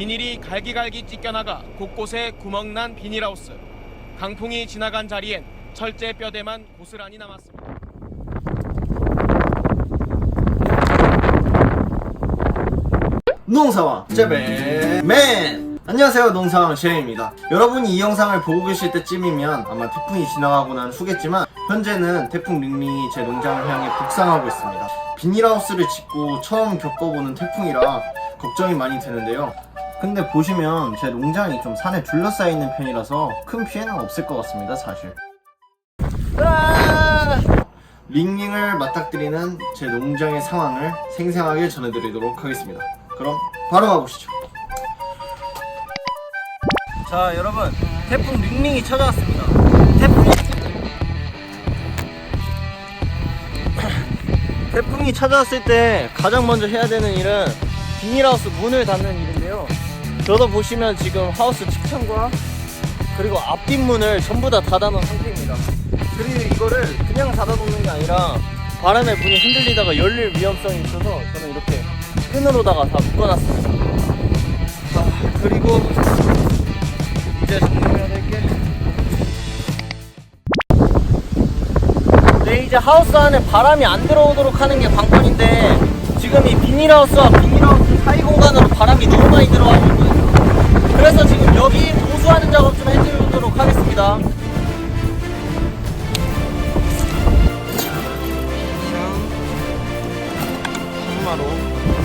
비닐이 갈기갈기 찢겨나가 곳곳에 구멍난 비닐하우스. 강풍이 지나간 자리엔 철제 뼈대만 고스란히 남았습니다. 농사왕 제베맨 안녕하세요 농사왕 셰입니다 여러분이 이 영상을 보고 계실 때쯤이면 아마 태풍이 지나가고 난 후겠지만 현재는 태풍 링링이 제 농장을 향해 북상하고 있습니다 비닐하우스를 짓고 처음 겪어보는 태풍이라 걱정이 많이 되는데요 근데 보시면 제 농장이 좀 산에 둘러싸여 있는 편이라서 큰 피해는 없을 것 같습니다 사실! 링링을 맞닥뜨리는 제 농장의 상황을 생생하게 전해드리도록 하겠습니다. 그럼 바로 가보시죠. 자 여러분 태풍 링링이 찾아왔습니다. 태풍이 태풍이 찾아왔을 때 가장 먼저 해야 되는 일은 비닐하우스 문을 닫는 일인데요. 저도 보시면 지금 하우스 측창과 그리고 앞뒷문을 전부 다 닫아놓은 상태입니다. 그리고 이거를 그냥 닫아놓는 게 아니라 바람에 문이 흔들리다가 열릴 위험성이 있어서 저는 이렇게 끈으로다가 다 묶어놨습니다. 자, 그리고 이제 정리해야 될 게. 네, 이제 하우스 안에 바람이 안 들어오도록 하는 게 관건인데 지금 이 비닐하우스와 비닐하우스 사이 공간으로 바람이 너무 많이 있거든요. 그래서 지금 여기 보수하는 작업 좀 해주도록 하겠습니다. 한마로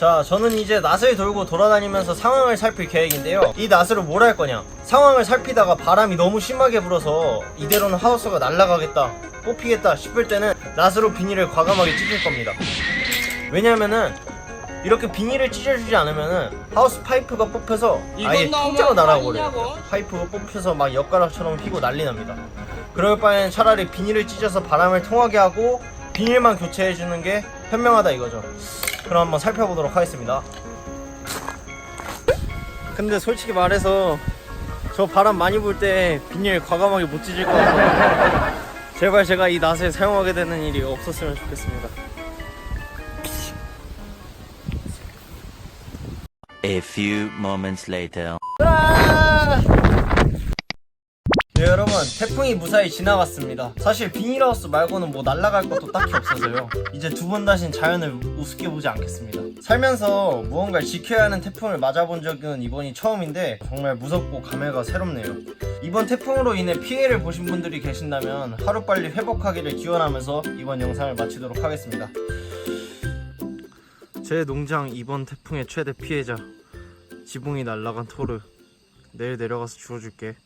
자, 저는 이제 낫을 돌고 돌아다니면서 상황을 살필 계획인데요. 이 낫으로 뭘 할 거냐? 상황을 살피다가 바람이 너무 심하게 불어서 이대로는 하우스가 날아가겠다, 뽑히겠다 싶을 때는 낫으로 비닐을 과감하게 찢을 겁니다. 왜냐면은 이렇게 비닐을 찢어주지 않으면은 하우스 파이프가 뽑혀서 아예 통째로 날아버려요. 파이프가 뽑혀서 막 엿가락처럼 휘고 난리 납니다. 그럴 바엔 차라리 비닐을 찢어서 바람을 통하게 하고 비닐만 교체해주는 게 현명하다 이거죠. 그럼 한번 살펴보도록 하겠습니다. 근데 솔직히 말해서 저 바람 많이 불 때 비닐 과감하게 못 찢을 것 같아요. 제발 제가 이 낫을 사용하게 되는 일이 없었으면 좋겠습니다. A few moments later. 네 여러분. 태풍이 무사히 지나갔습니다. 사실 비닐하우스 말고는 뭐 날아갈 것도 딱히 없어서요. 이제 두 번 다신 자연을 우습게 보지 않겠습니다. 살면서 무언가를 지켜야 하는 태풍을 맞아본 적은 이번이 처음인데 정말 무섭고 감회가 새롭네요. 이번 태풍으로 인해 피해를 보신 분들이 계신다면 하루빨리 회복하기를 기원하면서 이번 영상을 마치도록 하겠습니다. 제 농장 이번 태풍의 최대 피해자 지붕이 날아간 토르 내일 내려가서 주워줄게